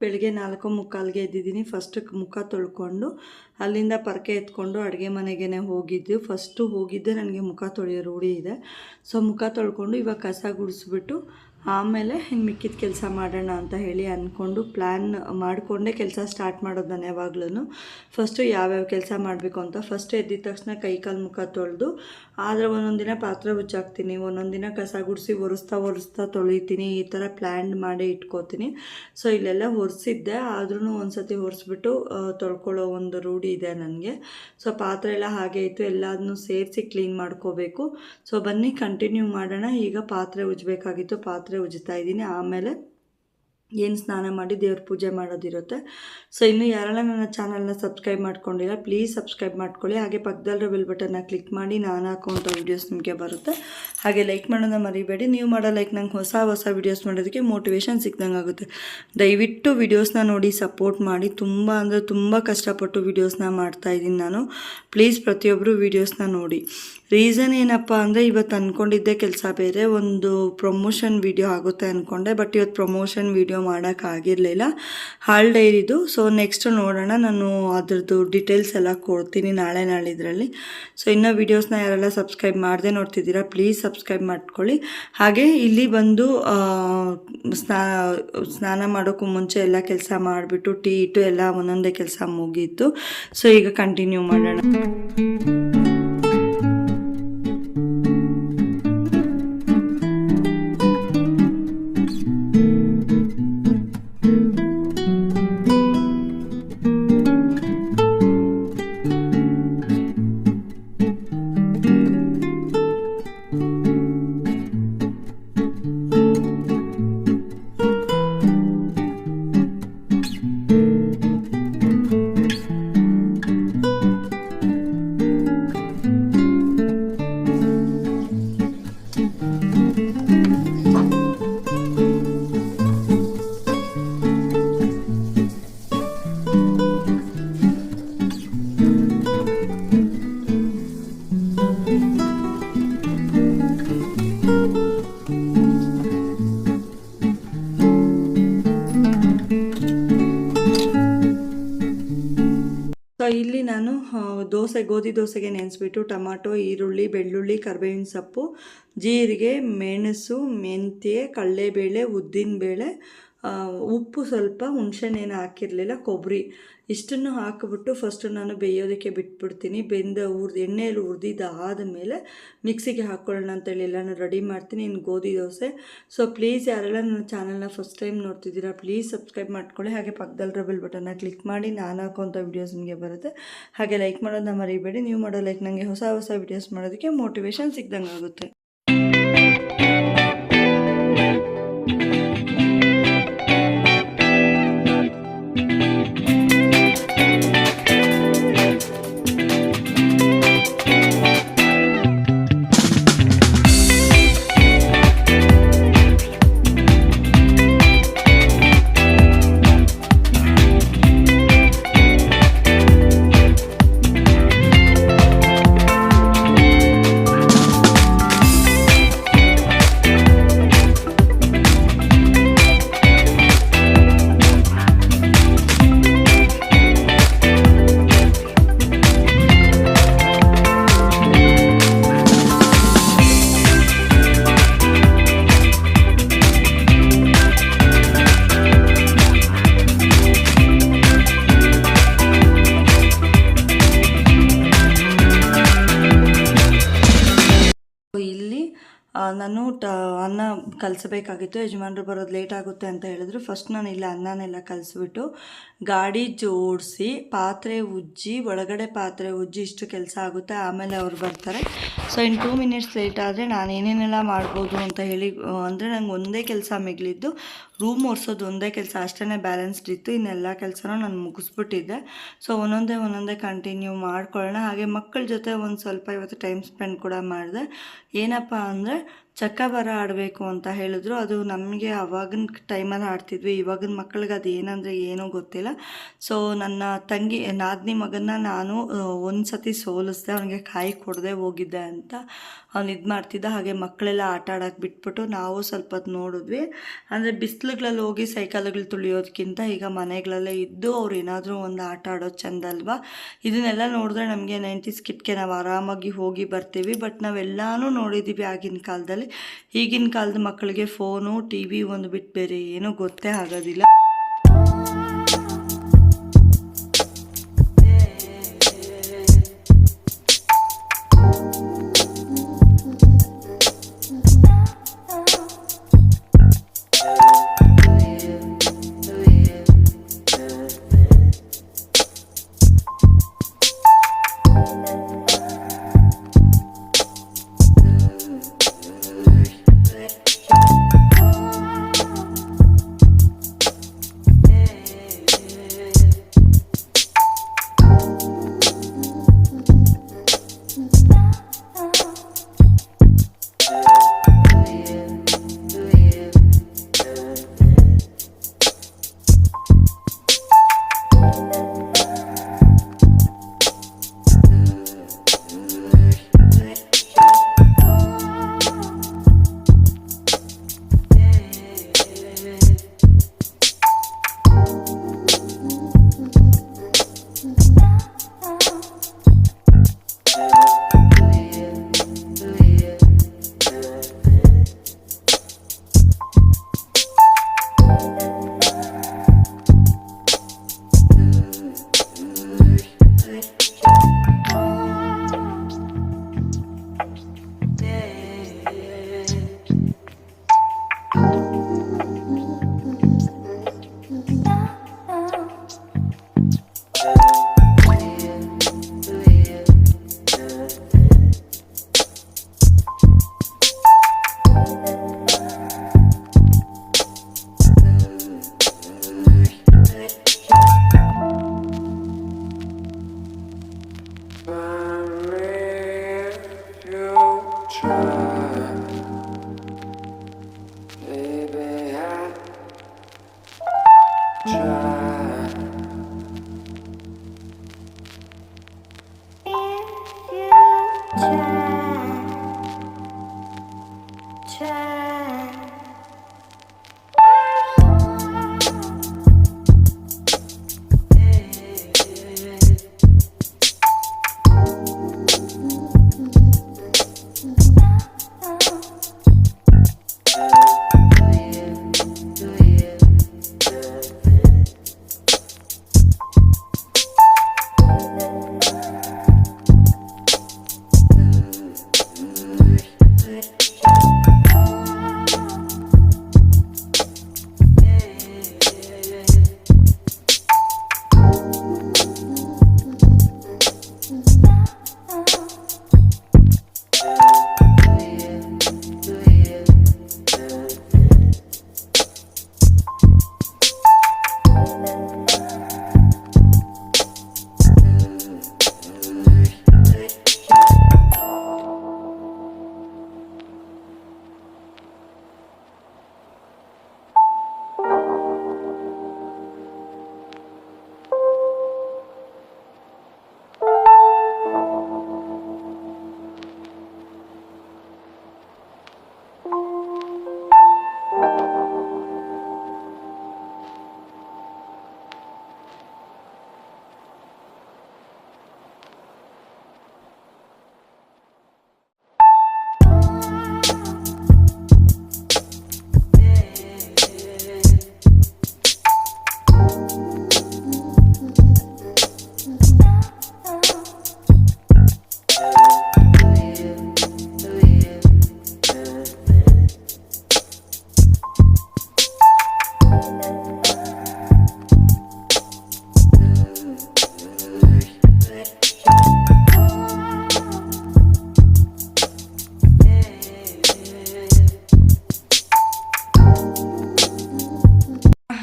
ಬೆಳಿಗ್ಗೆ ನಾಲ್ಕು ಮುಕ್ಕಾಲ್ಗೆ ಎದ್ದಿದ್ದೀನಿ. ಫಸ್ಟ್ ಮುಖ ತೊಳ್ಕೊಂಡು ಅಲ್ಲಿಂದ ಪರಕೆ ಎತ್ಕೊಂಡು ಅಡುಗೆ ಮನೆಗೆ ಹೋಗಿದ್ದು. ಫಸ್ಟು ಹೋಗಿದ್ದೆ ನನಗೆ ಮುಖ ತೊಳೆಯೋ ರೂಢಿ ಇದೆ. ಸೊ ಮುಖ ತೊಳ್ಕೊಂಡು ಇವಾಗ ಕಸ ಗುಡಿಸ್ಬಿಟ್ಟು ಆಮೇಲೆ ಇನ್ನು ಮಿಕ್ಕಿದ ಕೆಲಸ ಮಾಡೋಣ ಅಂತ ಹೇಳಿ ಅಂದ್ಕೊಂಡು ಪ್ಲ್ಯಾನ್ ಮಾಡಿಕೊಂಡೇ ಕೆಲಸ ಸ್ಟಾರ್ಟ್ ಮಾಡೋದು ನಾನು ಯಾವಾಗ್ಲೂ ಫಸ್ಟು ಯಾವ್ಯಾವ ಕೆಲಸ ಮಾಡಬೇಕು ಅಂತ ಫಸ್ಟ್ ಎದ್ದಿದ ತಕ್ಷಣ ಕೈ ಕಾಲು ಮುಖ ತೊಳೆದು, ಆದರೆ ಒಂದೊಂದು ದಿನ ಪಾತ್ರೆ ಉಚ್ಚಾಕ್ತೀನಿ, ಒಂದೊಂದು ದಿನ ಕಸ ಗುಡಿಸಿ ಒರೆಸ್ತಾ ಒರೆಸ್ತಾ ತೊಳಿತೀನಿ, ಈ ಥರ ಪ್ಲ್ಯಾನ್ ಮಾಡಿ ಇಟ್ಕೋತೀನಿ. ಸೊ ಇಲ್ಲೆಲ್ಲ ಒರೆಸಿದ್ದೆ ಆದ್ರೂ ಒಂದು ಸತಿ ಒರೆಸ್ಬಿಟ್ಟು ತೊಳ್ಕೊಳ್ಳೋ ಒಂದು ರೂಢಿ ಇದೆ ನನಗೆ. ಸೊ ಪಾತ್ರೆ ಎಲ್ಲ ಹಾಗೆ ಇತ್ತು ಎಲ್ಲದನ್ನು ಸೇರಿಸಿ ಕ್ಲೀನ್ ಮಾಡ್ಕೋಬೇಕು. ಸೊ ಬನ್ನಿ ಕಂಟಿನ್ಯೂ ಮಾಡೋಣ. ಈಗ ಪಾತ್ರೆ ಉಜ್ಜಬೇಕಾಗಿತ್ತು ಪಾತ್ರೆ ಉಜ್ತಾ ಇದ್ದೀನಿ. ಆಮೇಲೆ ಏನು ಸ್ನಾನ ಮಾಡಿ ದೇವ್ರ ಪೂಜೆ ಮಾಡೋದಿರುತ್ತೆ. ಸೊ ಇನ್ನು ಯಾರೆಲ್ಲ ನನ್ನ ಚಾನಲ್ನ ಸಬ್ಸ್ಕ್ರೈಬ್ ಮಾಡ್ಕೊಂಡಿಲ್ಲ ಪ್ಲೀಸ್ ಸಬ್ಸ್ಕ್ರೈಬ್ ಮಾಡ್ಕೊಳ್ಳಿ. ಹಾಗೆ ಪಕ್ಕದಲ್ಲಿರೋ ಬೆಲ್ ಬಟನ್ನ ಕ್ಲಿಕ್ ಮಾಡಿ ನಾನು ಹಾಕುವಂಥ ವೀಡಿಯೋಸ್ ನಿಮಗೆ ಬರುತ್ತೆ. ಹಾಗೆ ಲೈಕ್ ಮಾಡೋದನ್ನ ಮರಿಬೇಡಿ. ನೀವು ಮಾಡೋ ಲೈಕ್ ನಂಗೆ ಹೊಸ ಹೊಸ ವೀಡಿಯೋಸ್ ಮಾಡೋದಕ್ಕೆ ಮೋಟಿವೇಶನ್ ಸಿಕ್ದಂಗೆ ಆಗುತ್ತೆ. ದಯವಿಟ್ಟು ವೀಡಿಯೋಸ್ನ ನೋಡಿ ಸಪೋರ್ಟ್ ಮಾಡಿ. ತುಂಬ ಅಂದರೆ ತುಂಬ ಕಷ್ಟಪಟ್ಟು ವೀಡಿಯೋಸ್ನ ಮಾಡ್ತಾಯಿದ್ದೀನಿ ನಾನು. ಪ್ಲೀಸ್ ಪ್ರತಿಯೊಬ್ಬರು ವೀಡಿಯೋಸ್ನ ನೋಡಿ. ರೀಸನ್ ಏನಪ್ಪ ಅಂದರೆ ಇವತ್ತು ಅಂದ್ಕೊಂಡಿದ್ದೆ ಕೆಲಸ ಬೇರೆ. ಒಂದು ಪ್ರಮೋಷನ್ ವೀಡಿಯೋ ಆಗುತ್ತೆ ಅಂದ್ಕೊಂಡೆ ಬಟ್ ಇವತ್ತು ಪ್ರಮೋಷನ್ ವೀಡಿಯೋ ಮಾಡೋಕ್ಕಾಗಿರಲಿಲ್ಲ. ಹಾಲ್ ಡೈರಿದು ಸೊ ನೆಕ್ಸ್ಟ್ ನೋಡೋಣ, ನಾನು ಅದರದ್ದು ಡೀಟೇಲ್ಸ್ ಎಲ್ಲ ಕೊಡ್ತೀನಿ ನಾಳೆ ನಾಳಿದ್ರಲ್ಲಿ. ಸೊ ಇನ್ನೂ ವೀಡಿಯೋಸ್ನ ಯಾರೆಲ್ಲ ಸಬ್ಸ್ಕ್ರೈಬ್ ಮಾಡದೆ ನೋಡ್ತಿದ್ದೀರಾ ಪ್ಲೀಸ್ ಸಬ್ಸ್ಕ್ರೈಬ್ ಮಾಡ್ಕೊಳ್ಳಿ. ಹಾಗೆ ಇಲ್ಲಿ ಬಂದು ಸ್ನಾ, ಸ್ನಾನ ಮಾಡೋಕ್ಕೂ ಮುಂಚೆ ಎಲ್ಲ ಕೆಲಸ ಮಾಡಿಬಿಟ್ಟು ಟೀ ಇಟ್ಟು ಎಲ್ಲ ಒಂದೊಂದೇ ಕೆಲಸ ಮುಗೀತು. ಸೊ ಈಗ ಕಂಟಿನ್ಯೂ ಮಾಡೋಣ. ಇಲ್ಲಿ ನಾನು ದೋಸೆ, ಗೋಧಿ ದೋಸೆಗೆ ನೆನೆಸ್ಬಿಟ್ಟು ಟೊಮಾಟೊ, ಈರುಳ್ಳಿ, ಬೆಳ್ಳುಳ್ಳಿ, ಕರಿಬೇವಿನ ಸೊಪ್ಪು, ಜೀರಿಗೆ, ಮೆಣಸು, ಮೆಂತ್ಯ, ಕಡಲೆಬೇಳೆ, ಉದ್ದಿನಬೇಳೆ ಉಪ್ಪು ಸ್ವಲ್ಪ, ಹುಣ್ಸೆಹಣ್ಣೇನು ಹಾಕಿರಲಿಲ್ಲ, ಕೊಬ್ಬರಿ. ಇಷ್ಟನ್ನು ಹಾಕಿಬಿಟ್ಟು ಫಸ್ಟು ನಾನು ಬೇಯೋದಕ್ಕೆ ಬಿಟ್ಬಿಡ್ತೀನಿ. ಬೆಂದ ಹುರ್ದು, ಎಣ್ಣೆಯಲ್ಲಿ ಹುರಿದಿದ್ದಾದ ಮೇಲೆ ಮಿಕ್ಸಿಗೆ ಹಾಕ್ಕೊಳ್ಳೋಣ ಅಂತೇಳಿ ಎಲ್ಲನೂ ರೆಡಿ ಮಾಡ್ತೀನಿ. ಇನ್ನು ಗೋಧಿ ದೋಸೆ. ಸೊ ಪ್ಲೀಸ್ ಯಾರೆಲ್ಲ ನನ್ನ ಚಾನಲ್ನ ಫಸ್ಟ್ ಟೈಮ್ ನೋಡ್ತಿದ್ದೀರಾ ಪ್ಲೀಸ್ ಸಬ್ಸ್ಕ್ರೈಬ್ ಮಾಡ್ಕೊಳ್ಳಿ. ಹಾಗೆ ಪಕ್ಕದಲ್ಲಿ ರಬಲ್ ಬಟನ್ನ ಕ್ಲಿಕ್ ಮಾಡಿ, ನಾನು ಹಾಕೋಂಥ ವೀಡಿಯೋಸ್ ನಿಮಗೆ ಬರುತ್ತೆ. ಹಾಗೆ ಲೈಕ್ ಮಾಡೋದನ್ನ ಮರಿಬೇಡಿ. ನೀವು ಮಾಡೋ ಲೈಕ್ ನನಗೆ ಹೊಸ ಹೊಸ ವೀಡಿಯೋಸ್ ಮಾಡೋದಕ್ಕೆ ಮೋಟಿವೇಶನ್ ಸಿಗ್ದಂಗೆ ಆಗುತ್ತೆ. ಕಲಿಸ್ಬೇಕಾಗಿತ್ತು. ಯಜಮಾನರು ಬರೋದು ಲೇಟ್ ಆಗುತ್ತೆ ಅಂತ ಹೇಳಿದ್ರು. ಫಸ್ಟ್ ನಾನು ಇಲ್ಲ ಅನ್ನನೆಲ್ಲ ಕಲಿಸ್ಬಿಟ್ಟು ಗಾಡಿ ಜೋಡಿಸಿ, ಪಾತ್ರೆ ಉಜ್ಜಿ, ಒಳಗಡೆ ಪಾತ್ರೆ ಉಜ್ಜಿ ಇಷ್ಟು ಕೆಲಸ ಆಗುತ್ತೆ, ಆಮೇಲೆ ಅವ್ರು ಬರ್ತಾರೆ. ಸೊ ಇನ್ನು ಟೂ ಮಿನಿಟ್ಸ್ ಲೇಟ್ ಆದರೆ ನಾನು ಏನೇನೆಲ್ಲ ಮಾಡ್ಬೋದು ಅಂತ ಹೇಳಿ ಅಂದರೆ ನಂಗೆ ಒಂದೇ ಕೆಲಸ ಮಿಗಿಲಿದ್ದು ರೂಮ್ ಒರೆಸೋದು ಒಂದೇ ಕೆಲಸ ಅಷ್ಟೇ ಬ್ಯಾಲೆನ್ಸ್ಡ್ ಇತ್ತು. ಇನ್ನೆಲ್ಲ ಕೆಲಸನೂ ನಾನು ಮುಗಿಸ್ಬಿಟ್ಟಿದ್ದೆ. ಸೊ ಒಂದೊಂದೇ ಒಂದೊಂದೇ ಕಂಟಿನ್ಯೂ ಮಾಡ್ಕೊಳ್ಳೋಣ. ಹಾಗೆ ಮಕ್ಕಳ ಜೊತೆ ಒಂದು ಸ್ವಲ್ಪ ಇವತ್ತು ಟೈಮ್ ಸ್ಪೆಂಡ್ ಕೂಡ ಮಾಡಿದೆ. ಏನಪ್ಪ ಅಂದರೆ ಚಕ್ಕಬರ ಆಡಬೇಕು ಅಂತ ಹೇಳಿದ್ರು. ಅದು ನಮಗೆ ಅವಾಗಿನ ಟೈಮಲ್ಲಿ ಆಡ್ತಿದ್ವಿ. ಇವಾಗಿನ ಮಕ್ಕಳಿಗೆ ಅದು ಏನಂದರೆ ಏನೂ ಗೊತ್ತಿಲ್ಲ. ಸೊ ನನ್ನ ತಂಗಿ, ನಾದಿನಿ ಮಗನ ನಾನು ಒಂದು ಸತಿ ಸೋಲಿಸ್ದೆ, ಅವನಿಗೆ ಕಾಯಿ ಕೊಡದೆ ಹೋಗಿದ್ದೆ ಅಂತ ಅವ್ನು ಇದು ಮಾಡ್ತಿದ್ದ ಹಾಗೆ ಮಕ್ಕಳೆಲ್ಲ ಆಟ ಆಡೋಕೆ ಬಿಟ್ಬಿಟ್ಟು ನಾವು ಸ್ವಲ್ಪ ಹೊತ್ತು ನೋಡಿದ್ವಿ. ಅಂದರೆ ಬಿಸಿಲುಗಳಲ್ಲಿ ಹೋಗಿ ಸೈಕಲ್ಗಳು ತುಳಿಯೋದಕ್ಕಿಂತ ಈಗ ಮನೆಗಳಲ್ಲೇ ಇದ್ದು ಅವ್ರು ಏನಾದರೂ ಒಂದು ಆಟ ಆಡೋದು ಚೆಂದ ಅಲ್ವಾ? ಇದನ್ನೆಲ್ಲ ನೋಡಿದ್ರೆ ನಮಗೆ ನೈಂಟೀಸ್ ಕಿಟ್ಗೆ ನಾವು ಆರಾಮಾಗಿ ಹೋಗಿ ಬರ್ತೀವಿ. ಬಟ್ ನಾವೆಲ್ಲನೂ ನೋಡಿದ್ದೀವಿ ಆಗಿನ ಕಾಲದಲ್ಲಿ. ಈಗಿನ ಕಾಲದ ಮಕ್ಕಳಿಗೆ ಫೋನು, ಟಿ ವಿ ಒಂದು ಬಿಟ್ಟು ಬೇರೆ ಏನೂ ಗೊತ್ತೇ ಆಗೋದಿಲ್ಲ.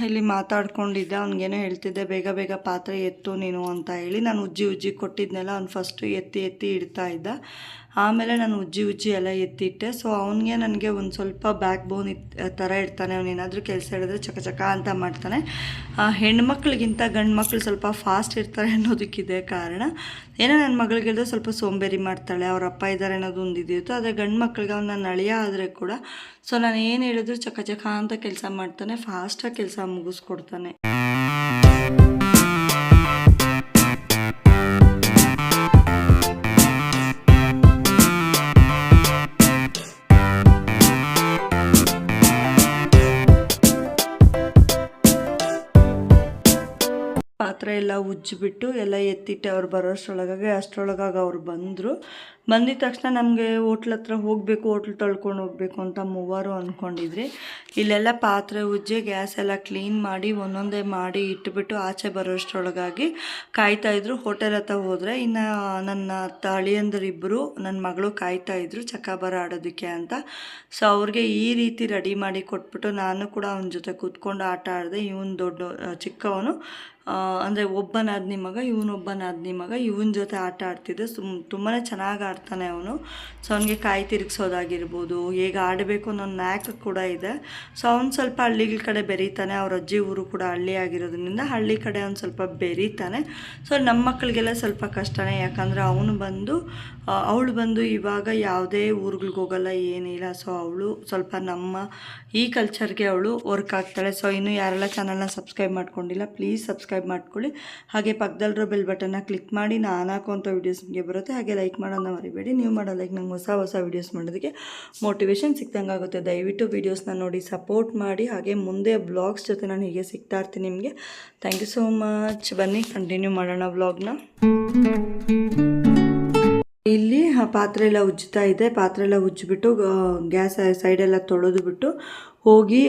ಇಲ್ಲಿ ಮಾತಾಡ್ಕೊಂಡಿದ್ದೆ. ಅವ್ನಿಗೇನೋ ಹೇಳ್ತಿದ್ದೆ, ಬೇಗ ಬೇಗ ಪಾತ್ರೆ ಎತ್ತು ನೀನು ಅಂತ ಹೇಳಿ ನಾನು ಉಜ್ಜಿ ಉಜ್ಜಿ ಕೊಟ್ಟಿದ್ನೆಲ್ಲ ಅವ್ನು ಫಸ್ಟು ಎತ್ತಿ ಎತ್ತಿ ಇಡ್ತಾ ಇದ್ದ. ಆಮೇಲೆ ನಾನು ಉಜ್ಜಿ ಉಜ್ಜಿ ಎಲ್ಲ ಎತ್ತಿಟ್ಟೆ. ಸೊ ಅವನಿಗೆ ನನಗೆ ಒಂದು ಸ್ವಲ್ಪ ಬ್ಯಾಕ್ ಬೋನ್ ಇತ್ ಥರ ಇರ್ತಾನೆ ಅವನೇನಾದರೂ ಕೆಲಸ ಹೇಳಿದ್ರೆ ಚಕ ಅಂತ ಮಾಡ್ತಾನೆ. ಹೆಣ್ಮಕ್ಳಿಗಿಂತ ಗಂಡು ಮಕ್ಳು ಸ್ವಲ್ಪ ಫಾಸ್ಟ್ ಇರ್ತಾರೆ ಅನ್ನೋದಕ್ಕಿದೆ ಕಾರಣ. ಏನೋ ನನ್ನ ಮಗಳಿಗೆ ಸ್ವಲ್ಪ ಸೋಂಬೇರಿ ಮಾಡ್ತಾಳೆ. ಅವ್ರ ಅಪ್ಪ ಇದ್ದಾರೆ ಅನ್ನೋದು ಒಂದು ಇದಿತ್ತು ಆದರೆ ಗಂಡು ಮಕ್ಳಿಗೆ ಅವ್ನು ನನ್ನ ಅಳಿಯ ಆದರೆ ಕೂಡ ಸೊ ನಾನು ಏನು ಹೇಳಿದ್ರು ಚಕ ಚಕ ಅಂತ ಕೆಲಸ ಮಾಡ್ತಾನೆ. ಫಾಸ್ಟಾಗಿ ಕೆಲಸ ಮುಗಿಸ್ಕೊಡ್ತಾನೆ. ಉಜ್ಜಿಬಿಟ್ಟು ಎಲ್ಲ ಎತ್ತಿಟ್ಟು ಅವ್ರು ಬರೋಷ್ಟರೊಳಗಾಗಿ ಅಷ್ಟರೊಳಗಾಗಿ ಅವ್ರು ಬಂದರು. ಬಂದಿದ ತಕ್ಷಣ ನಮಗೆ ಹೋಟ್ಲ್ ಹತ್ರ ಹೋಗಬೇಕು, ಹೋಟ್ಲ್ ತೊಳ್ಕೊಂಡು ಹೋಗಬೇಕು ಅಂತ ಮೂವರು ಅಂದ್ಕೊಂಡಿದ್ರಿ ಇಲ್ಲೆಲ್ಲ ಪಾತ್ರೆ ಉಜ್ಜಿ, ಗ್ಯಾಸ್ ಎಲ್ಲ ಕ್ಲೀನ್ ಮಾಡಿ ಒಂದೊಂದೇ ಮಾಡಿ ಇಟ್ಬಿಟ್ಟು ಆಚೆ ಬರೋಷ್ಟರೊಳಗಾಗಿ ಕಾಯ್ತಾ ಇದ್ರು. ಹೋಟೆಲ್ ಹತ್ರ ಹೋದರೆ ಇನ್ನು ನನ್ನ ತಳಿಯಂದರಿಬ್ಬರು ನನ್ನ ಮಗಳು ಕಾಯ್ತಾ ಇದ್ರು ಚಕ್ಕಾಬರ ಆಡೋದಕ್ಕೆ ಅಂತ. ಸೊ ಅವ್ರಿಗೆ ಈ ರೀತಿ ರೆಡಿ ಮಾಡಿ ಕೊಟ್ಬಿಟ್ಟು ನಾನು ಕೂಡ ಅವನ ಜೊತೆ ಕೂತ್ಕೊಂಡು ಆಟ ಆಡಿದೆ. ಇವನು ದೊಡ್ಡ, ಚಿಕ್ಕವನು ಅಂದರೆ ಒಬ್ಬ ನಾದ್ನಿ ಮಗ ಇವನೊಬ್ಬನಾದ್ನಿ ಮಗ, ಇವನ ಜೊತೆ ಆಟ ಆಡ್ತಿದ್ದೆ. ಸುಮ್ ತುಂಬಾ ಚೆನ್ನಾಗಿ ಆಡ್ತಾನೆ ಅವನು. ಸೊ ಅವನಿಗೆ ಕಾಯಿ ತಿರುಗಿಸೋದಾಗಿರ್ಬೋದು, ಹೇಗೆ ಆಡಬೇಕು ಅನ್ನೋ ನ್ಯಾಕ್ ಕೂಡ ಇದೆ. ಸೊ ಅವ್ನು ಸ್ವಲ್ಪ ಹಳ್ಳಿಗಳ ಕಡೆ ಬೆರೀತಾನೆ. ಅವ್ರ ಅಜ್ಜಿ ಊರು ಕೂಡ ಹಳ್ಳಿ ಆಗಿರೋದ್ರಿಂದ ಹಳ್ಳಿ ಕಡೆ ಅವ್ನು ಸ್ವಲ್ಪ ಬೆರೀತಾನೆ. ಸೊ ನಮ್ಮ ಮಕ್ಕಳಿಗೆಲ್ಲ ಸ್ವಲ್ಪ ಕಷ್ಟನೇ. ಯಾಕಂದರೆ ಅವನು ಬಂದು ಅವಳು ಬಂದು ಇವಾಗ ಯಾವುದೇ ಊರುಗಳಿಗೆ ಹೋಗಲ್ಲ, ಏನಿಲ್ಲ. ಸೊ ಅವಳು ಸ್ವಲ್ಪ ನಮ್ಮ ಈ ಕಲ್ಚರ್ಗೆ ಅವಳು ವರ್ಕ್ ಆಗ್ತಾಳೆ. ಸೊ ಇನ್ನು ಯಾರೆಲ್ಲ ಚಾನಲ್ನ ಸಬ್ಸ್ಕ್ರೈಬ್ ಮಾಡ್ಕೊಂಡಿಲ್ಲ ಪ್ಲೀಸ್ ಸಬ್ಸ್ಕ್ರೈಬ್ ಮಾಡ್ಕೊಳ್ಳಿ. ಹಾಗೆ ಪಕ್ಕದಲ್ಲಿರೋ ಬೆಲ್ ಬಟನ್ನ ಕ್ಲಿಕ್ ಮಾಡಿ ನಾನು ಹಾಕೋಂಥ ವೀಡಿಯೋಸ್ ನಿಮಗೆ ಬರುತ್ತೆ. ಹಾಗೆ ಲೈಕ್ ಮಾಡೋದನ್ನ ಮರಿಬೇಡಿ. ನೀವು ಮಾಡೋ ಲೈಕ್ ನಂಗೆ ಹೊಸ ಹೊಸ ವೀಡಿಯೋಸ್ ಮಾಡೋದಕ್ಕೆ ಮೋಟಿವೇಶನ್ ಸಿಕ್ದಂಗೆ ಆಗುತ್ತೆ. ದಯವಿಟ್ಟು ವೀಡಿಯೋಸ್ನ ನೋಡಿ ಸಪೋರ್ಟ್ ಮಾಡಿ. ಹಾಗೆ ಮುಂದೆ ಬ್ಲಾಗ್ಸ್ ಜೊತೆ ನಾನು ಹೀಗೆ ಸಿಗ್ತಾ ಇರ್ತೀನಿ ನಿಮಗೆ. ಥ್ಯಾಂಕ್ ಯು ಸೋ ಮಚ್ ಬನ್ನಿ ಕಂಟಿನ್ಯೂ ಮಾಡೋಣ ಆ ಪಾತ್ರೆ ಎಲ್ಲ ಉಜ್ಜ್ತಾ ಇದೆ. ಪಾತ್ರೆ ಎಲ್ಲ ಉಜ್ಜಿಬಿಟ್ಟು ಗ್ಯಾಸ್ ಸೈಡೆಲ್ಲ ತೊಳೆದು ಬಿಟ್ಟು ಹೋಗಿ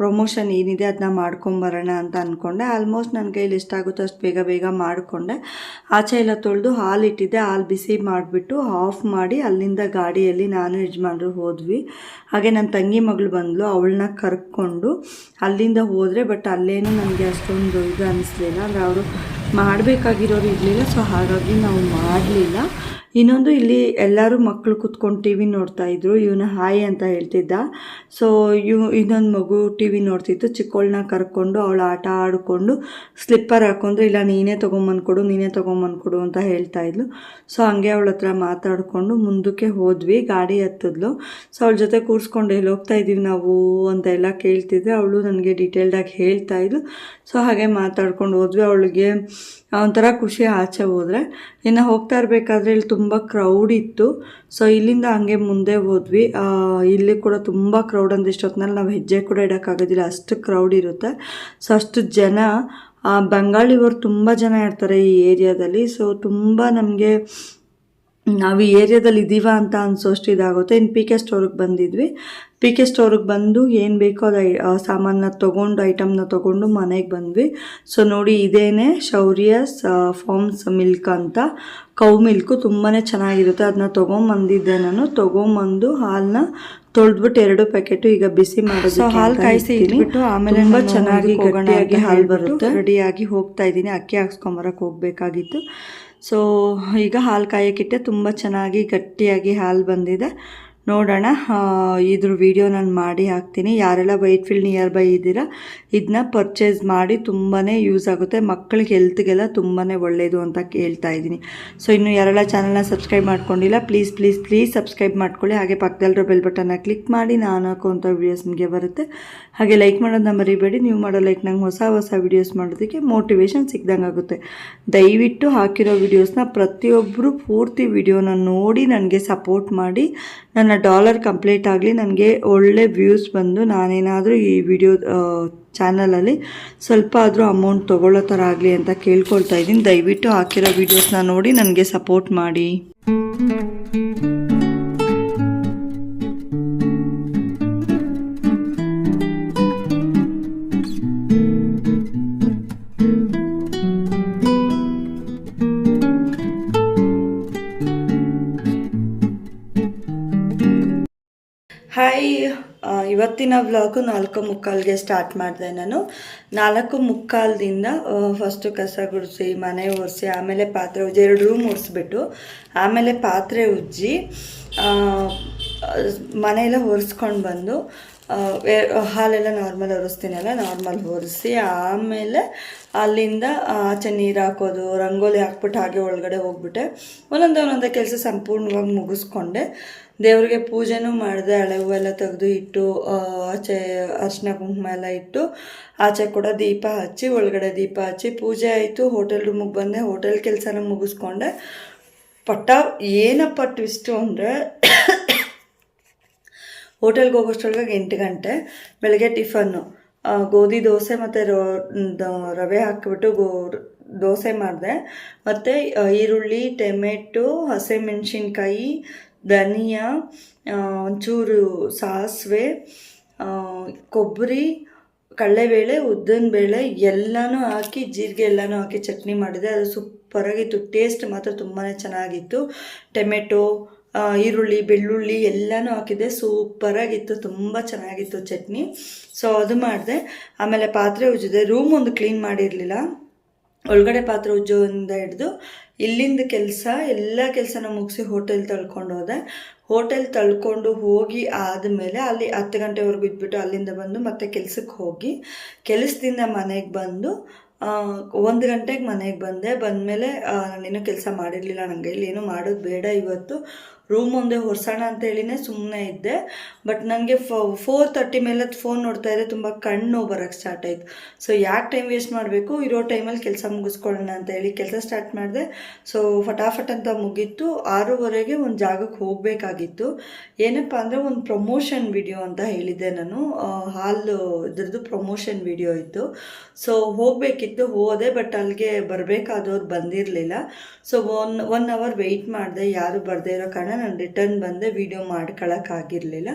ಪ್ರಮೋಷನ್ ಏನಿದೆ ಅದನ್ನ ಮಾಡ್ಕೊಂಬರೋಣ ಅಂತ ಅಂದ್ಕೊಂಡೆ ಆಲ್ಮೋಸ್ಟ್ ನನ್ನ ಕೈಲಿ ಎಷ್ಟಾಗುತ್ತೋ ಅಷ್ಟು ಬೇಗ ಬೇಗ ಮಾಡಿಕೊಂಡೆ. ಆಚೆ ಎಲ್ಲ ತೊಳೆದು ಹಾಲು ಇಟ್ಟಿದ್ದೆ. ಹಾಲು ಬಿಸಿ ಮಾಡಿಬಿಟ್ಟು ಆಫ್ ಮಾಡಿ ಅಲ್ಲಿಂದ ಗಾಡಿಯಲ್ಲಿ ನಾನು ಯಜಮಾನ್ರು ಹೋದ್ವಿ. ಹಾಗೆ ನನ್ನ ತಂಗಿ ಮಗಳು ಬಂದಳು ಅವಳನ್ನ ಕರ್ಕೊಂಡು ಅಲ್ಲಿಂದ ಹೋದರೆ, ಬಟ್ ಅಲ್ಲೇನು ನನಗೆ ಅಷ್ಟೊಂದು ಇದು ಅನ್ನಿಸ್ಲಿಲ್ಲ ಅಂದರೆ ಅವರು ಮಾಡಬೇಕಾಗಿರೋರು ಇರಲಿಲ್ಲ, ಸೊ ಹಾಗಾಗಿ ನಾವು ಮಾಡಲಿಲ್ಲ. ಇನ್ನೊಂದು ಇಲ್ಲಿ ಎಲ್ಲರೂ ಮಕ್ಕಳು ಕುತ್ಕೊಂಡು ಟಿ ವಿ ನೋಡ್ತಾ ಇದ್ರು. ಇವನು ಹಾಯ್ ಅಂತ ಹೇಳ್ತಿದ್ದ. ಸೊ ಇವ್ ಇನ್ನೊಂದು ಮಗು ಟಿ ವಿ ನೋಡ್ತಿತ್ತು. ಚಿಕ್ಕವಳನ್ನ ಕರ್ಕೊಂಡು ಅವಳು ಆಟ ಆಡಿಕೊಂಡು ಸ್ಲಿಪ್ಪರ್ ಹಾಕ್ಕೊಂಡು ಇಲ್ಲ, ನೀನೇ ತೊಗೊಂಬಂದ್ಕೊಡು ನೀನೇ ತೊಗೊಂಬಂದ್ಕೊಡು ಅಂತ ಹೇಳ್ತಾ ಇದ್ಲು. ಸೊ ಹಂಗೆ ಅವಳ ಹತ್ರ ಮಾತಾಡಿಕೊಂಡು ಮುಂದಕ್ಕೆ ಹೋದ್ವಿ. ಗಾಡಿ ಹತ್ತಿದ್ಲು. ಸೊ ಅವಳ ಜೊತೆ ಕೂರಿಸ್ಕೊಂಡು ಎಲ್ಲಿ ಹೋಗ್ತಾ ಇದ್ದೀವಿ ನಾವು ಅಂತ ಎಲ್ಲ ಕೇಳ್ತಿದ್ದೆ ಅವಳು ನನಗೆ ಡೀಟೇಲ್ಡಾಗಿ ಹೇಳ್ತಾ ಇದ್ಲು. ಸೊ ಹಾಗೆ ಮಾತಾಡ್ಕೊಂಡು ಹೋದ್ವಿ. ಅವಳಿಗೆ ಒಂಥರ ಖುಷಿ ಆಚೆ ಹೋದರೆ. ಇನ್ನು ಹೋಗ್ತಾ ಇರಬೇಕಾದ್ರೆ ಇಲ್ಲಿ ತುಂಬ ಕ್ರೌಡ್ ಇತ್ತು. ಸೊ ಇಲ್ಲಿಂದ ಹಂಗೆ ಮುಂದೆ ಹೋದ್ವಿ. ಇಲ್ಲಿ ಕೂಡ ತುಂಬ ಕ್ರೌಡ್ ಅಂದರೆ ಇಷ್ಟೊತ್ತಿನಲ್ಲಿ ನಾವು ಹೆಜ್ಜೆ ಕೂಡ ಇಡೋಕ್ಕಾಗೋದಿಲ್ಲ. ಅಷ್ಟು ಕ್ರೌಡ್ ಇರುತ್ತೆ. ಸೊ ಅಷ್ಟು ಜನ ಬಂಗಾಳಿಯವರು ತುಂಬ ಜನ ಇರ್ತಾರೆ ಈ ಏರಿಯಾದಲ್ಲಿ. ಸೊ ತುಂಬ ನಮಗೆ ನಾವು ಈ ಏರಿಯಾದಲ್ಲಿ ಇದ್ದೀವ ಅಂತ ಅನ್ಸೋಷ್ಟು ಇದಾಗುತ್ತೆ. ಇನ್ನು ಪಿ ಕೆ ಸ್ಟೋರಿಗೆ ಬಂದಿದ್ವಿ. ಪಿ ಕೆ ಸ್ಟೋರಿಗೆ ಬಂದು ಏನು ಬೇಕೋ ಅದು ಸಾಮಾನನ್ನ ತೊಗೊಂಡು ಐಟಮ್ನ ತೊಗೊಂಡು ಮನೆಗೆ ಬಂದ್ವಿ. ಸೊ ನೋಡಿ ಇದೇನೆ ಶೌರ್ಯಸ್ ಫಾರ್ಮ್ಸ್ ಮಿಲ್ಕ್ ಅಂತ. ಕೌ ಮಿಲ್ಕು ತುಂಬಾ ಚೆನ್ನಾಗಿರುತ್ತೆ. ಅದನ್ನ ತೊಗೊಂಬಂದಿದ್ದೆ ನಾನು. ತೊಗೊಂಬಂದು ಹಾಲನ್ನ ತೊಳೆದ್ಬಿಟ್ಟು ಎರಡು ಪ್ಯಾಕೆಟು ಈಗ ಬಿಸಿ ಮಾಡೋದು ಹಾಲು ಕಾಯಿಸಿ ಇಟ್ಬಿಟ್ಟು ಆಮೇಲೆ ತುಂಬ ಚೆನ್ನಾಗಿ ಗಟ್ಟಿಯಾಗಿ ಹಾಲು ಬರುತ್ತೆ. ರೆಡಿಯಾಗಿ ಹೋಗ್ತಾ ಇದ್ದೀನಿ. ಅಕ್ಕಿ ಹಾಕ್ಸ್ಕೊಂಬರಕ್ಕೆ ಹೋಗಬೇಕಾಗಿತ್ತು. ಸೊ ಈಗ ಹಾಲು ಕಾಯೋಕ್ಕಿಟ್ಟೆ ತುಂಬ ಚೆನ್ನಾಗಿ ಗಟ್ಟಿಯಾಗಿ ಹಾಲು ಬಂದಿದೆ. ನೋಡೋಣ. ಇದ್ರ ವಿಡಿಯೋ ನಾನು ಮಾಡಿ ಹಾಕ್ತೀನಿ. ಯಾರೆಲ್ಲ ವೈಟ್ ಫೀಲ್ಡ್ ನಿಯರ್ ಬೈ ಇದ್ದೀರಾ ಇದನ್ನ ಪರ್ಚೇಸ್ ಮಾಡಿ ತುಂಬಾ ಯೂಸ್ ಆಗುತ್ತೆ. ಮಕ್ಕಳಿಗೆ ಹೆಲ್ತ್ಗೆಲ್ಲ ತುಂಬಾ ಒಳ್ಳೆಯದು ಅಂತ ಹೇಳ್ತಾ ಇದ್ದೀನಿ. ಸೊ ಇನ್ನು ಯಾರೆಲ್ಲ ಚಾನಲ್ನ ಸಬ್ಸ್ಕ್ರೈಬ್ ಮಾಡ್ಕೊಂಡಿಲ್ಲ ಪ್ಲೀಸ್ ಪ್ಲೀಸ್ ಪ್ಲೀಸ್ ಸಬ್ಸ್ಕ್ರೈಬ್ ಮಾಡ್ಕೊಳ್ಳಿ. ಹಾಗೆ ಪಕ್ಕದಲ್ಲಿರೋ ಬೆಲ್ ಬಟನ್ನ ಕ್ಲಿಕ್ ಮಾಡಿ ನಾನು ಹಾಕುವಂಥ ವೀಡಿಯೋಸ್ ನಿಮಗೆ ಬರುತ್ತೆ. ಹಾಗೆ ಲೈಕ್ ಮಾಡೋದನ್ನ ಮರಿಬೇಡಿ. ನೀವು ಮಾಡೋ ಲೈಕ್ ನಂಗೆ ಹೊಸ ಹೊಸ ವೀಡಿಯೋಸ್ ಮಾಡೋದಕ್ಕೆ ಮೋಟಿವೇಶನ್ ಸಿಕ್ದಂಗೆ ಆಗುತ್ತೆ. ದಯವಿಟ್ಟು ಹಾಕಿರೋ ವೀಡಿಯೋಸ್ನ ಪ್ರತಿಯೊಬ್ಬರು ಪೂರ್ತಿ ವಿಡಿಯೋನ ನೋಡಿ, ನನಗೆ ಸಪೋರ್ಟ್ ಮಾಡಿ. ನನ್ನ ಡಾಲರ್ ಕಂಪ್ಲೀಟ್ ಆಗಲಿ ನನಗೆ ಒಳ್ಳೆ ವ್ಯೂಸ್ ಬಂದು ನಾನೇನಾದರೂ ಈ ವಿಡಿಯೋ ಚಾನಲಲ್ಲಿ ಸ್ವಲ್ಪ ಆದರೂ ಅಮೌಂಟ್ ತೊಗೊಳ್ಳೋ ಥರ ಆಗಲಿ ಅಂತ ಕೇಳ್ಕೊಳ್ತಾ ಇದ್ದೀನಿ. ದಯವಿಟ್ಟು ಹಾಕಿರೋ ವೀಡಿಯೋಸ್ನ ನೋಡಿ ನನಗೆ ಸಪೋರ್ಟ್ ಮಾಡಿ. ಹಾಯ್ ಇವತ್ತಿನ ವ್ಲಾಗು ನಾಲ್ಕು ಮುಕ್ಕಾಲ್ಗೆ ಸ್ಟಾರ್ಟ್ ಮಾಡಿದೆ ನಾನು. ನಾಲ್ಕು ಮುಕ್ಕಾಲ್ದಿಂದ ಫಸ್ಟು ಕಸ ಗುಡಿಸಿ, ಮನೆ ಒರೆಸಿ, ಆಮೇಲೆ ಪಾತ್ರೆ ಉಜ್ಜಿ, ಎರಡು ರೂಮ್ ಒರೆಸ್ಬಿಟ್ಟು, ಆಮೇಲೆ ಪಾತ್ರೆ ಉಜ್ಜಿ ಮನೆಯೆಲ್ಲ ಒರೆಸ್ಕೊಂಡು ಬಂದು ಹಾಲೆಲ್ಲ ನಾರ್ಮಲ್ ಒರೆಸ್ತೀನಲ್ಲ ನಾರ್ಮಲ್ ಒರೆಸಿ, ಆಮೇಲೆ ಅಲ್ಲಿಂದ ಆಚೆ ನೀರು ಹಾಕೋದು, ರಂಗೋಲಿ ಹಾಕ್ಬಿಟ್ಟು ಹಾಗೆ ಒಳಗಡೆ ಹೋಗ್ಬಿಟ್ಟೆ. ಒಂದೊಂದೇ ಒಂದೊಂದೇ ಕೆಲಸ ಸಂಪೂರ್ಣವಾಗಿ ಮುಗಿಸ್ಕೊಂಡೆ. ದೇವ್ರಿಗೆ ಪೂಜೆನೂ ಮಾಡಿದೆ ಹಳೆ ಹೂವೆಲ್ಲ ತೆಗೆದು ಇಟ್ಟು ಆಚೆ ಅರ್ಶಿನ ಕುಂಕುಮ ಎಲ್ಲ ಇಟ್ಟು ಆಚೆ ಕೂಡ ದೀಪ ಹಚ್ಚಿ, ಒಳಗಡೆ ದೀಪ ಹಚ್ಚಿ ಪೂಜೆ ಆಯಿತು. ಹೋಟೆಲ್ ರೂಮಿಗೆ ಬಂದೆ. ಹೋಟೆಲ್ ಕೆಲಸನ ಮುಗಿಸ್ಕೊಂಡೆ. ಪಟ್ಟ ಏನಪ್ಪ ಟ್ವಿಸ್ಟು ಅಂದರೆ ಹೋಟೆಲ್ಗೆ ಹೋಗೋಷ್ಟೊಳಗಾಗಿ ಎಂಟು ಗಂಟೆ, ಬೆಳಗ್ಗೆ ಟಿಫನ್ನು ಗೋಧಿ ದೋಸೆ ಮತ್ತು ರೋ ರವೆ ಹಾಕಿಬಿಟ್ಟು ಗೋ, ದೋಸೆ ಮಾಡಿದೆ. ಮತ್ತು ಈರುಳ್ಳಿ, ಟೊಮೆಟೊ, ಹಸಿಮೆಣ್ಸಿನ್ಕಾಯಿ ಧನಿಯಾ ಒಂಚೂರು ಸಾಸಿವೆ ಕೊಬ್ಬರಿ, ಕಡಲೆಬೇಳೆ, ಉದ್ದಿನಬೇಳೆ ಎಲ್ಲನೂ ಹಾಕಿ, ಜೀರಿಗೆ ಎಲ್ಲನೂ ಹಾಕಿ ಚಟ್ನಿ ಮಾಡಿದೆ. ಅದು ಸೂಪರಾಗಿತ್ತು ಟೇಸ್ಟ್ ಮಾತ್ರ ತುಂಬಾ ಚೆನ್ನಾಗಿತ್ತು. ಟೊಮೆಟೊ ಈರುಳ್ಳಿ, ಬೆಳ್ಳುಳ್ಳಿ ಎಲ್ಲನೂ ಹಾಕಿದ್ದೆ ಸೂಪರಾಗಿತ್ತು. ತುಂಬ ಚೆನ್ನಾಗಿತ್ತು ಚಟ್ನಿ. ಸೊ ಅದು ಮಾಡಿದೆ. ಆಮೇಲೆ ಪಾತ್ರೆ ಉಜ್ಜಿದೆ. ರೂಮ್ ಒಂದು ಕ್ಲೀನ್ ಮಾಡಿರಲಿಲ್ಲ. ಒಳಗಡೆ ಪಾತ್ರೆ ಉಜ್ಜೋದಿಂದ ಹಿಡಿದು ಇಲ್ಲಿಂದ ಕೆಲಸ, ಎಲ್ಲ ಕೆಲಸನ ಮುಗಿಸಿ ಹೋಟೆಲ್ ತಳ್ಕೊಂಡು ಹೋದೆ. ಹೋಟೆಲ್ ತಳ್ಕೊಂಡು ಹೋಗಿ ಆದಮೇಲೆ ಅಲ್ಲಿ ಹತ್ತು ಗಂಟೆವರೆಗೂ ಇದ್ಬಿಟ್ಟು ಅಲ್ಲಿಂದ ಬಂದು ಮತ್ತೆ ಕೆಲಸಕ್ಕೆ ಹೋಗಿ, ಕೆಲಸದಿಂದ ಮನೆಗೆ ಬಂದು ಒಂದು ಗಂಟೆಗೆ ಮನೆಗೆ ಬಂದೆ. ಬಂದಮೇಲೆ ನಾನೇನು ಕೆಲಸ ಮಾಡಿರಲಿಲ್ಲ. ನನಗೆ ಇಲ್ಲಿ ಏನೂ ಮಾಡೋದು ಬೇಡ ಇವತ್ತು. ರೂಮ್ ಒಂದೇ ಹೊರಸೋಣ ಅಂತ ಹೇಳಿನೇ ಸುಮ್ಮನೆ ಇದ್ದೆ. ಬಟ್ ನನಗೆ ಫೋರ್ ತರ್ಟಿ ಮೇಲೆ ಫೋನ್ ನೋಡ್ತಾ ಇದ್ದರೆ ತುಂಬ ಕಣ್ಣು ಬರೋಕ್ಕೆ ಸ್ಟಾರ್ಟ್ ಆಯಿತು. ಸೊ ಯಾಕೆ ಟೈಮ್ ವೇಸ್ಟ್ ಮಾಡಬೇಕು? ಇರೋ ಟೈಮಲ್ಲಿ ಕೆಲಸ ಮುಗಿಸ್ಕೊಳ್ಳೋಣ ಅಂತ ಹೇಳಿ ಕೆಲಸ ಸ್ಟಾರ್ಟ್ ಮಾಡಿದೆ. ಸೊ ಫಟಾಫಟ್ ಅಂತ ಮುಗೀತು. ಆರೂವರೆಗೆ ಒಂದು ಜಾಗಕ್ಕೆ ಹೋಗಬೇಕಾಗಿತ್ತು. ಏನಪ್ಪ ಅಂದರೆ ಒಂದು ಪ್ರಮೋಷನ್ ವಿಡಿಯೋ ಅಂತ ಹೇಳಿದ್ದೆ ನಾನು. ಹಾಲು ಇದ್ರದ್ದು ಪ್ರಮೋಷನ್ ವಿಡಿಯೋ ಇತ್ತು. ಸೊ ಹೋಗಬೇಕಿತ್ತು, ಹೋದೆ ಬಟ್ ಅಲ್ಲಿಗೆ ಬರಬೇಕಾದವ್ರು ಬಂದಿರಲಿಲ್ಲ. So one one hour wait ಮಾಡಿದೆ. ಯಾರು ಬರದೇ ಇರೋ ಕಾರಣ ನಾನು ರಿಟರ್ನ್ ಬಂದೆ ವಿಡಿಯೋ ಮಾಡ್ಕೊಳಕ್ಕಾಗಿರಲಿಲ್ಲ.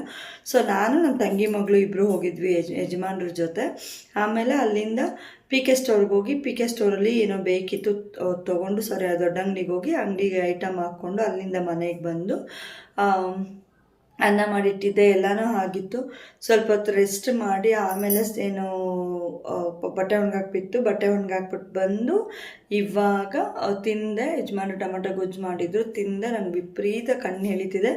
ಸೊ ನಾನು ನನ್ನ ತಂಗಿ ಮಗಳು ಇಬ್ಬರು ಹೋಗಿದ್ವಿ ಯಜ್, ಯಜಮಾನ್ರ ಜೊತೆ. ಆಮೇಲೆ ಅಲ್ಲಿಂದ ಪಿ ಕೆ ಸ್ಟೋರ್ಗೆ ಹೋಗಿ ಪಿ ಕೆ ಸ್ಟೋರಲ್ಲಿ ಏನೋ ಬೇಕಿತ್ತು ತೊಗೊಂಡು ಸಾರಿ, ಆ ದೊಡ್ಡ ಅಂಗಡಿಗೆ ಹೋಗಿ ಅಂಗಡಿಗೆ ಐಟಮ್ ಹಾಕ್ಕೊಂಡು ಅಲ್ಲಿಂದ ಮನೆಗೆ ಬಂದು ಅನ್ನ ಮಾಡಿಟ್ಟಿದ್ದೆ, ಎಲ್ಲನೂ ಆಗಿತ್ತು. ಸ್ವಲ್ಪ ಹೊತ್ತು ರೆಸ್ಟ್ ಮಾಡಿ, ಆಮೇಲೆ ಏನು ಬಟ್ಟೆ ಒಣಗಾಕ್ಬಿತ್ತು ಬಟ್ಟೆ ಒಣಗಾಕ್ಬಿಟ್ಟು ಬಂದು ಇವಾಗ ತಿಂದೆ ಯಜಮಾನ ಟೊಮೆಟೊ ಗೊಜ್ಜು ಮಾಡಿದ್ರು, ತಿಂದೆ ನನಗೆ ವಿಪರೀತ ಕಣ್ಣು ಎಳಿತಿದೆ.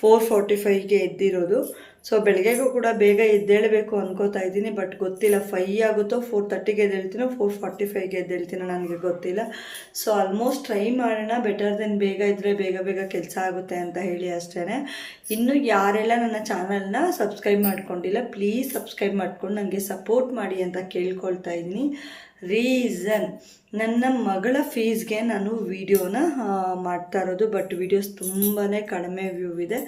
ಫೋರ್ ಫೋರ್ಟಿ ಫೈವ್ಗೆ ಎದ್ದಿರೋದು. ಸೊ ಬೆಳಗ್ಗೆಗೂ ಕೂಡ ಬೇಗ ಎದ್ದೇಳಬೇಕು ಅನ್ಕೋತಾ ಇದ್ದೀನಿ ಬಟ್ ಗೊತ್ತಿಲ್ಲ ಫೈ ಆಗುತ್ತೋ ಫೋರ್ ತರ್ಟಿಗೆ ಎದ್ದೇಳ್ತೀನೋ ಫೋರ್ ಫಾರ್ಟಿ ಫೈವ್ಗೆ ಎದ್ದೇಳ್ತೀನೋ, ನನಗೆ ಗೊತ್ತಿಲ್ಲ. ಸೊ ಆಲ್ಮೋಸ್ಟ್ ಟ್ರೈ ಮಾಡೋಣ ಬೆಟರ್ ದೆನ್ ಬೇಗ ಇದ್ದರೆ ಬೇಗ ಬೇಗ ಕೆಲಸ ಆಗುತ್ತೆ ಅಂತ ಹೇಳಿ ಅಷ್ಟೇ ಇನ್ನು ಯಾರೆಲ್ಲ ನನ್ನ ಚಾನಲ್ನ ಸಬ್ಸ್ಕ್ರೈಬ್ ಮಾಡ್ಕೊಂಡಿಲ್ಲ ಪ್ಲೀಸ್ ಸಬ್ಸ್ಕ್ರೈಬ್ ಮಾಡ್ಕೊಂಡು ನನಗೆ ಸಪೋರ್ಟ್ ಮಾಡಿ ಅಂತ ಕೇಳ್ಕೊಳ್ತಾ ಇದ್ದೀನಿ. ರೀಸನ್ ನನ್ನ ಮಗಳ ಫೀಸ್ಗೆ ನಾನು ವಿಡಿಯೋನ ಮಾಡ್ತಾ ಇರೋದು ಬಟ್ ವಿಡಿಯೋಸ್ ತುಂಬಾ ಕಡಿಮೆ ವ್ಯೂ ಇದೆ.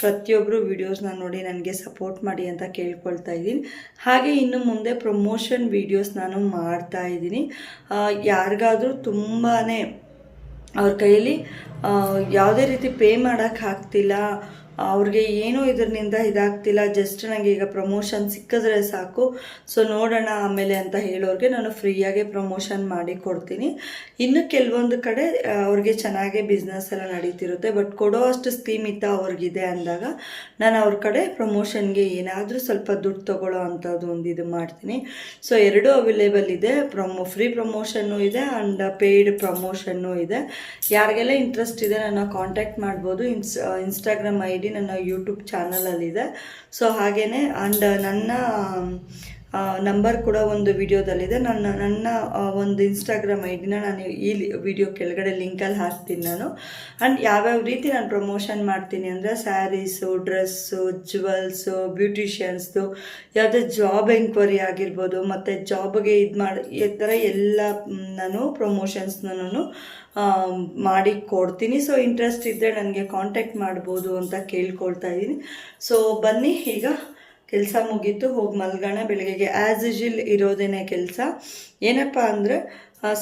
ಪ್ರತಿಯೊಬ್ಬರು ವೀಡಿಯೋಸ್ನ ನೋಡಿ ನನಗೆ ಸಪೋರ್ಟ್ ಮಾಡಿ ಅಂತ ಕೇಳ್ಕೊಳ್ತಾ ಇದ್ದೀನಿ. ಹಾಗೆ ಇನ್ನು ಮುಂದೆ ಪ್ರಮೋಷನ್ ವಿಡಿಯೋಸ್ ನಾನು ಮಾಡ್ತಾ ಇದ್ದೀನಿ. ಯಾರಿಗಾದರೂ ತುಂಬಾ ಅವ್ರ ಕೈಯಲ್ಲಿ ಯಾವುದೇ ರೀತಿ ಪೇ ಮಾಡೋಕ್ಕೆ ಆಗ್ತಿಲ್ಲ ಅವ್ರಿಗೆ ಏನೂ ಇದರಿಂದ ಇದಾಗ್ತಿಲ್ಲ ಜಸ್ಟ್ ನನಗೆ ಈಗ ಪ್ರಮೋಷನ್ ಸಿಕ್ಕಿದ್ರೆ ಸಾಕು. ಸೊ ನೋಡೋಣ ಆಮೇಲೆ ಅಂತ ಹೇಳೋರಿಗೆ ನಾನು ಫ್ರೀಯಾಗೆ ಪ್ರಮೋಷನ್ ಮಾಡಿ ಕೊಡ್ತೀನಿ. ಇನ್ನು ಕೆಲವೊಂದು ಕಡೆ ಅವ್ರಿಗೆ ಚೆನ್ನಾಗೇ ಬಿಸ್ನೆಸ್ ಎಲ್ಲ ನಡೀತಿರುತ್ತೆ. ಬಟ್ ಕೊಡೋ ಅಷ್ಟು ಸ್ಥೀಮಿತ ಅವ್ರಿಗಿದೆ ಅಂದಾಗ ನಾನು ಅವ್ರ ಕಡೆ ಪ್ರಮೋಷನ್ಗೆ ಏನಾದರೂ ಸ್ವಲ್ಪ ದುಡ್ಡು ತೊಗೊಳ್ಳೋ ಅಂಥದ್ದು ಒಂದು ಇದು ಮಾಡ್ತೀನಿ. ಸೊ ಎರಡೂ ಅವೈಲೇಬಲ್ ಇದೆ. ಪ್ರಮೋ ಫ್ರೀ ಪ್ರಮೋಷನ್ನು ಇದೆ ಆ್ಯಂಡ್ ಪೇಯ್ಡ್ ಪ್ರಮೋಷನ್ನು ಇದೆ. ಯಾರಿಗೆಲ್ಲ ಇಂಟ್ರೆಸ್ಟ್ ಇದೆ ನನ್ನ ಕಾಂಟ್ಯಾಕ್ಟ್ ಮಾಡ್ಬೋದು. ಇನ್ಸ್ ಇನ್ಸ್ಟಾಗ್ರಾಮ್ ಐ ನನ್ನ ಯೂಟ್ಯೂಬ್ ಚಾನಲಲ್ಲಿದೆ ಸೊ ಹಾಗೆಯೇ ಆ್ಯಂಡ್ ನನ್ನ ನಂಬರ್ ಕೂಡ ಒಂದು ವಿಡಿಯೋದಲ್ಲಿದೆ. ನನ್ನ ನನ್ನ ಒಂದು ಇನ್ಸ್ಟಾಗ್ರಾಮ್ ಐ ಡಿನ ನಾನು ಈ ವಿಡಿಯೋ ಕೆಳಗಡೆ ಲಿಂಕಲ್ಲಿ ಹಾಕ್ತೀನಿ ನಾನು. ಆ್ಯಂಡ್ ಯಾವ್ಯಾವ ರೀತಿ ನಾನು ಪ್ರಮೋಷನ್ ಮಾಡ್ತೀನಿ ಅಂದರೆ ಸ್ಯಾರೀಸು ಡ್ರೆಸ್ಸು ಜ್ಯುವೆಲ್ಸು ಬ್ಯೂಟಿಷಿಯನ್ಸ್ದು ಯಾವುದೇ ಜಾಬ್ ಎಂಕ್ವೈರಿ ಆಗಿರ್ಬೋದು, ಮತ್ತು ಜಾಬ್ಗೆ ಇದು ಮಾಡಿ, ಈ ಥರ ಎಲ್ಲ ನಾನು ಪ್ರಮೋಷನ್ಸ್ನ ನಾನು ಮಾಡಿ ಕೊಡ್ತೀನಿ. ಸೊ ಇಂಟ್ರೆಸ್ಟ್ ಇದ್ದರೆ ನನಗೆ ಕಾಂಟ್ಯಾಕ್ಟ್ ಮಾಡ್ಬೋದು ಅಂತ ಕೇಳ್ಕೊಳ್ತಾ ಇದ್ದೀನಿ. ಸೊ ಬನ್ನಿ, ಈಗ ಕೆಲಸ ಮುಗೀತು, ಹೋಗಿ ಮಲ್ಗೋಣ ಬೆಳಗ್ಗೆಗೆ ಆ್ಯಸ್ ಯೂಶಲ್ ಇರೋದೇನೆ ಕೆಲಸ. ಏನಪ್ಪ ಅಂದರೆ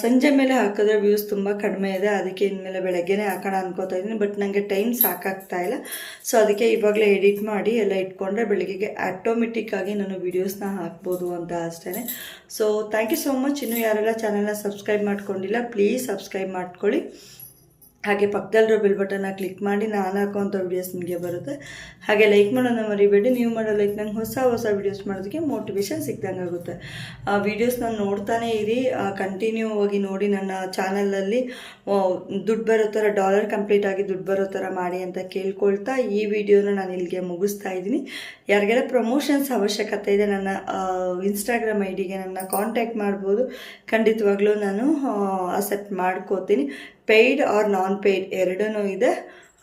ಸಂಜೆ ಮೇಲೆ ಹಾಕಿದ್ರೆ ವ್ಯೂಸ್ ತುಂಬ ಕಡಿಮೆ ಇದೆ. ಅದಕ್ಕೆ ಇನ್ಮೇಲೆ ಬೆಳಗ್ಗೆನೇ ಹಾಕೋಣ ಅನ್ಕೋತಾ ಇದ್ದೀನಿ. ಬಟ್ ನನಗೆ ಟೈಮ್ ಸಾಕಾಗ್ತಾ ಇಲ್ಲ. ಸೊ ಅದಕ್ಕೆ ಇವಾಗಲೇ ಎಡಿಟ್ ಮಾಡಿ ಎಲ್ಲ ಇಟ್ಕೊಂಡ್ರೆ ಬೆಳಗ್ಗೆಗೆ ಆಟೋಮೆಟಿಕ್ಕಾಗಿ ನಾನು ವೀಡಿಯೋಸ್ನ ಹಾಕ್ಬೋದು ಅಂತ ಅಷ್ಟೇ so thank you so much ಇನ್ನೂ ಯಾರೆಲ್ಲ ಚಾನಲ್ನ ಸಬ್ಸ್ಕ್ರೈಬ್ ಮಾಡ್ಕೊಂಡಿಲ್ಲ ಪ್ಲೀಸ್ ಸಬ್ಸ್ಕ್ರೈಬ್ ಮಾಡ್ಕೊಳ್ಳಿ. ಹಾಗೆ ಪಕ್ಕದಲ್ಲಿರೋ ಬೆಲ್ ಬಟನ್ನ ಕ್ಲಿಕ್ ಮಾಡಿ ನಾನು ಹಾಕೋಂಥ ವೀಡಿಯೋಸ್ ನಿಮಗೆ ಬರುತ್ತೆ. ಹಾಗೆ ಲೈಕ್ ಮಾಡೋಣ ಮರಿಬೇಡಿ. ನೀವು ಮಾಡೋ ಲೈಕ್ ನಂಗೆ ಹೊಸ ಹೊಸ ವೀಡಿಯೋಸ್ ಮಾಡೋದಕ್ಕೆ ಮೋಟಿವೇಶನ್ ಸಿಕ್ದಂಗೆ ಆಗುತ್ತೆ. ಆ ವೀಡಿಯೋಸ್ನ ನೋಡ್ತಾನೆ ಇರಿ. ಕಂಟಿನ್ಯೂ ಆಗಿ ನೋಡಿ ನನ್ನ ಚಾನಲಲ್ಲಿ ದುಡ್ಡು ಬರೋ ಥರ ಡಾಲರ್ ಕಂಪ್ಲೀಟ್ ಆಗಿ ದುಡ್ಡು ಬರೋ ಥರ ಮಾಡಿ ಅಂತ ಕೇಳ್ಕೊಳ್ತಾ ಈ ವಿಡಿಯೋನ ನಾನು ಇಲ್ಲಿಗೆ ಮುಗಿಸ್ತಾ ಇದ್ದೀನಿ. ಯಾರಿಗೆಲ್ಲ ಪ್ರಮೋಷನ್ಸ್ ಅವಶ್ಯಕತೆ ಇದೆ, ನನ್ನ ಇನ್ಸ್ಟಾಗ್ರಾಮ್ ಐ ಡಿಗೆ ನನ್ನ ಕಾಂಟ್ಯಾಕ್ಟ್ ಮಾಡ್ಬೋದು. ಖಂಡಿತವಾಗ್ಲೂ ನಾನು ಅಸೆಪ್ಟ್ ಮಾಡ್ಕೋತೀನಿ. ಪೇಯ್ಡ್ ಆರ್ ನಾನ್ ಪೇಯ್ಡ್ ಎರಡೂ ಇದೆ.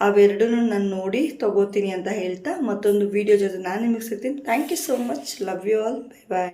ಅವೆರಡೂ ನಾನು ನೋಡಿ ತಗೋತೀನಿ ಅಂತ ಹೇಳ್ತಾ ಮತ್ತೊಂದು ವಿಡಿಯೋ ಜೊತೆ ನಾನು ನಿಮಗೆ ಸಿಗ್ತೀನಿ. Thank you so much love you all bye bye